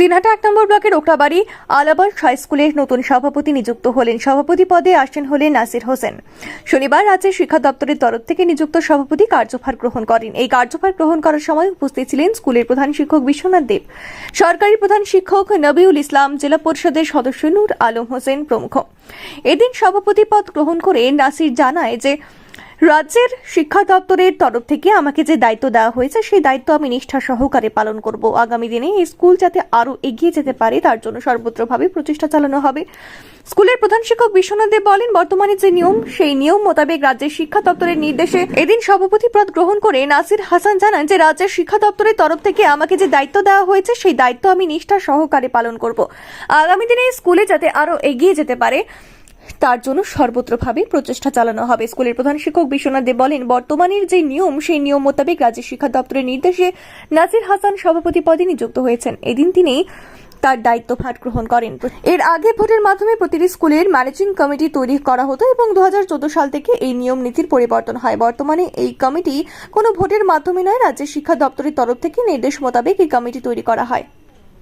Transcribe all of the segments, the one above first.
দিনহাটা এক নম্বর ব্লকের ওকরাবাড়ি আলাবাস হাই স্কুলের নতুন সভাপতি নিযুক্ত হলেন। সভাপতি পদে আসেন হলেন নাসির হোসেন। শনিবার রাজ্যের শিক্ষা দপ্তরের তরফ থেকে নিযুক্ত সভাপতি কার্যভার গ্রহণ করেন। এই কার্যভার গ্রহণ করার সময় উপস্থিত ছিলেন স্কুলের প্রধান শিক্ষক বিশ্বনাথ দেব। সরকারি প্রধান শিক্ষক নবিউল ইসলাম, জেলা পরিষদের সদস্য নূর আলম হোসেন প্রমুখ। এদিন সভাপতি পদ গ্রহণ করে নাসির জানায় যে রাজ্যের শিক্ষা দপ্তরের তরফ থেকে আমাকে যে দায়িত্ব দেওয়া হয়েছে, সেই দায়িত্ব আমি নিষ্ঠা সহকারে পালন করব। আগামী দিনে এই স্কুল যাতে আরও এগিয়ে যেতে পারে, তার জন্য সর্বত্রভাবে প্রচেষ্টা চালানো হবে। স্কুলের প্রধান শিক্ষক বিশ্বনাথ দেব বলেন, বর্তমানে যে নিয়ম, সেই নিয়ম মোতাবেক রাজ্যের শিক্ষা দপ্তরের নির্দেশে এদিন সভাপতি পদ গ্রহণ করে নাসির হাসান জানান যে, রাজ্যের শিক্ষা দপ্তরের তরফ থেকে আমাকে যে দায়িত্ব দেওয়া হয়েছে, সেই দায়িত্ব আমি নিষ্ঠা সহকারে পালন করব। আগামী দিনে স্কুলে যাতে আরও এগিয়ে যেতে পারে তার জন্য সর্বত্রভাবে প্রচেষ্টা চালানো হবে। স্কুলের প্রধান শিক্ষক বিশ্বনাথ দেব বলেন, বর্তমানের যে নিয়ম, সেই নিয়ম মোতাবেক রাজ্য শিক্ষা দপ্তরের নির্দেশে নাজির হাসান সভাপতি পদে নিযুক্ত হয়েছেন। এদিন তিনি তার দায়িত্বভার গ্রহণ করেন। এর আগে ভোটের মাধ্যমে প্রতিটি স্কুলের ম্যানেজিং কমিটি তৈরি করা হতো এবং দু হাজার চোদ্দ সাল থেকে এই নিয়ম নীতির পরিবর্তন হয়। বর্তমানে এই কমিটি কোনো ভোটের মাধ্যমে নয়, রাজ্যের শিক্ষা দপ্তরের তরফ থেকে নির্দেশ মোতাবেক এই কমিটি তৈরি করা হয়।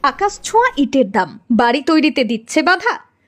আকাশ ছোঁয়া ইটের দাম। বাড়ি তৈরিতে দিচ্ছে বাধা।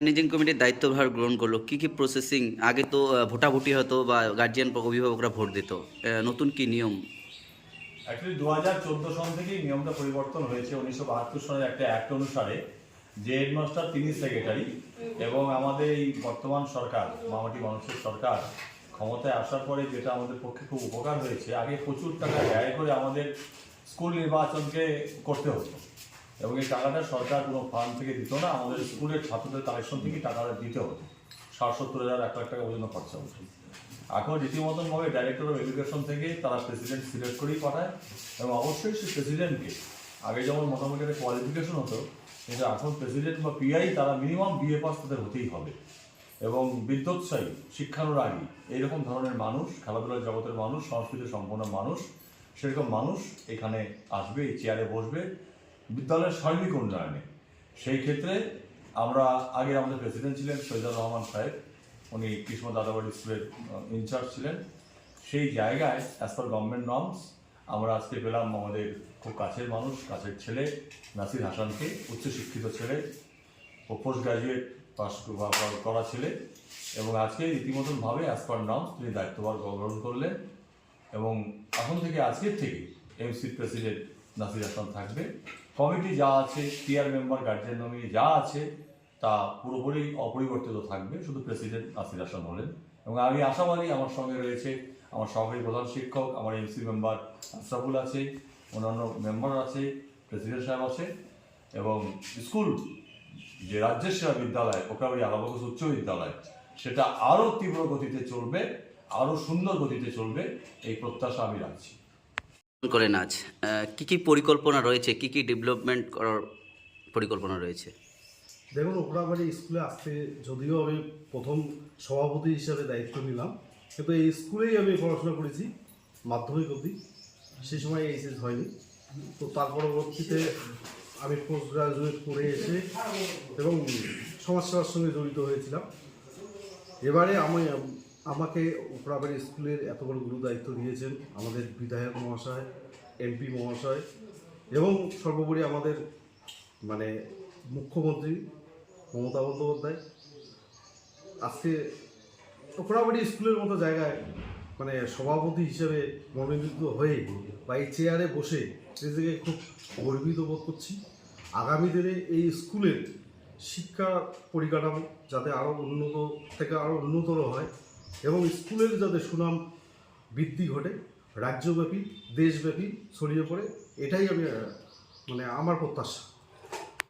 Managing কমিটির দায়িত্বভার গ্রহণ করল। কি কি প্রসেসিং আগে তো ভোটাভুটি হতো বা গার্জিয়ান অভিভাবকরা ভোট দিত। নতুন কি নিয়ম? অ্যাকচুয়ালি দু হাজার চোদ্দ সন থেকেই নিয়মটা পরিবর্তন হয়েছে। উনিশশো বাহাত্তর সালের একটা অ্যাক্ট অনুসারে যে হেডমাস্টার তিনি সেক্রেটারি এবং আমাদের এই বর্তমান সরকার, মামাটি মানুষের সরকার, ক্ষমতায় আসার পরে যেটা আমাদের পক্ষে খুব উপকার হয়েছে, আগে প্রচুর টাকা ব্যয় করে আমাদের স্কুল নির্বাচনকে করতে হতো। এবং এই টাকাটা সরকার কোনো ফান্ড থেকে দিত না, আমাদের স্কুলের ছাত্রদের কালেকশন থেকেই টাকাটা দিতে হতো। ষাট সত্তর হাজার, এক লাখ টাকা পর্যন্ত খরচা হতো। এখন রীতিমতনভাবে ডাইরেক্টর অফ এডুকেশন থেকে তারা প্রেসিডেন্ট সিলেক্ট করেই পাঠায় এবং অবশ্যই সেই প্রেসিডেন্টকে আগে যেমন মোটামুটি একটা কোয়ালিফিকেশন হতো, কিন্তু এখন প্রেসিডেন্ট বা পিআই তারা মিনিমাম বিএ পাস তাদের হতেই হবে। এবং বিদ্যোৎসাহী, শিক্ষানুরাগী, এইরকম ধরনের মানুষ, খেলাধুলার জগতের মানুষ সংস্কৃতি সম্পন্ন মানুষ, সেরকম মানুষ এখানে আসবে, এই চেয়ারে বসবে। বিদ্যালয়ের সার্বিক উন্নয়নে সেই ক্ষেত্রে আমরা আগে আমাদের প্রেসিডেন্ট ছিলেন সৈয়দুর রহমান সাহেব। উনি কৃষ্ণ দাদাবাড়ি স্কুলের ইনচার্জ ছিলেন। সেই জায়গায় অ্যাজ পার গভর্নমেন্ট নর্মস আমরা আজকে পেলাম আমাদের খুব কাছের মানুষ, কাছের ছেলে, নাসির হাসানকে, উচ্চশিক্ষিত ছেলে ও পোস্ট গ্রাজুয়েট পাস করা ছেলে। এবং আজকে রীতিমতনভাবে অ্যাজ পার নর্মস তিনি দায়িত্বভার গ্রহণ করলেন। এবং এখন থেকে আজকের থেকে এমসি প্রেসিডেন্ট নাসির হাসান থাকবে। কমিটি যা আছে টিআর মেম্বার গার্জিয়ান নমিনি যা আছে, তা পুরোপুরি অপরিবর্তিত থাকবে, শুধু প্রেসিডেন্ট নাসির হাসান হলেন। এবং আমি আশাবাদী আমার সঙ্গে রয়েছে আমার সহকারী প্রধান শিক্ষক, আমার এমসি মেম্বার আশরাফুল আছে, অন্যান্য মেম্বার আছে প্রেসিডেন্ট সাহেব আছে, এবং স্কুল যে রাজ্যের সেরা বিদ্যালয় ওকাবাড়ি আলাবকস উচ্চ বিদ্যালয়, সেটা আরও তীব্র গতিতে চলবে, আরও সুন্দর গতিতে চলবে, এই প্রত্যাশা আমি রাখছি। করেন আজ কি কি পরিকল্পনা রয়েছে? কি কি ডেভেলপমেন্ট করার পরিকল্পনা রয়েছে? দেখুন ওকরাবাড়ি স্কুলে আসতে যদিও আমি প্রথম সভাপতি হিসাবে দায়িত্ব নিলাম, কিন্তু এই স্কুলেই আমি পড়াশোনা করেছি, মাধ্যমিক অবধি। সেই সময় এইচএস হয়নি। তো তার পরবর্তীতে আমি পোস্ট গ্রাজুয়েট করে এসে এবং সমাজ সমাজসেবার সঙ্গে জড়িত হয়েছিলাম। এবারে আমি আমাকে ওকরাবাড়ি স্কুলের এত বড় গুরু দায়িত্ব দিয়েছেন আমাদের বিধায়ক মহাশয়, এমপি মহাশয় এবং সর্বোপরি আমাদের মানে মুখ্যমন্ত্রী মমতা বন্দ্যোপাধ্যায়। আজকে ওকরাবাড়ি স্কুলের মতো জায়গায় মানে সভাপতি হিসেবে মনোনীত হয়ে বা এই চেয়ারে বসে নিজেকে খুব গর্বিত বোধ করছি। আগামী দিনে এই স্কুলের শিক্ষা পরিকাঠামো যাতে আরও উন্নত থেকে আরও উন্নতর হয় এবং স্কুলের যাতে সুনাম বৃদ্ধি ঘটে, রাজ্যব্যাপী, দেশব্যাপী ছড়িয়ে পড়ে, এটাই আমি মানে আমার প্রত্যাশা।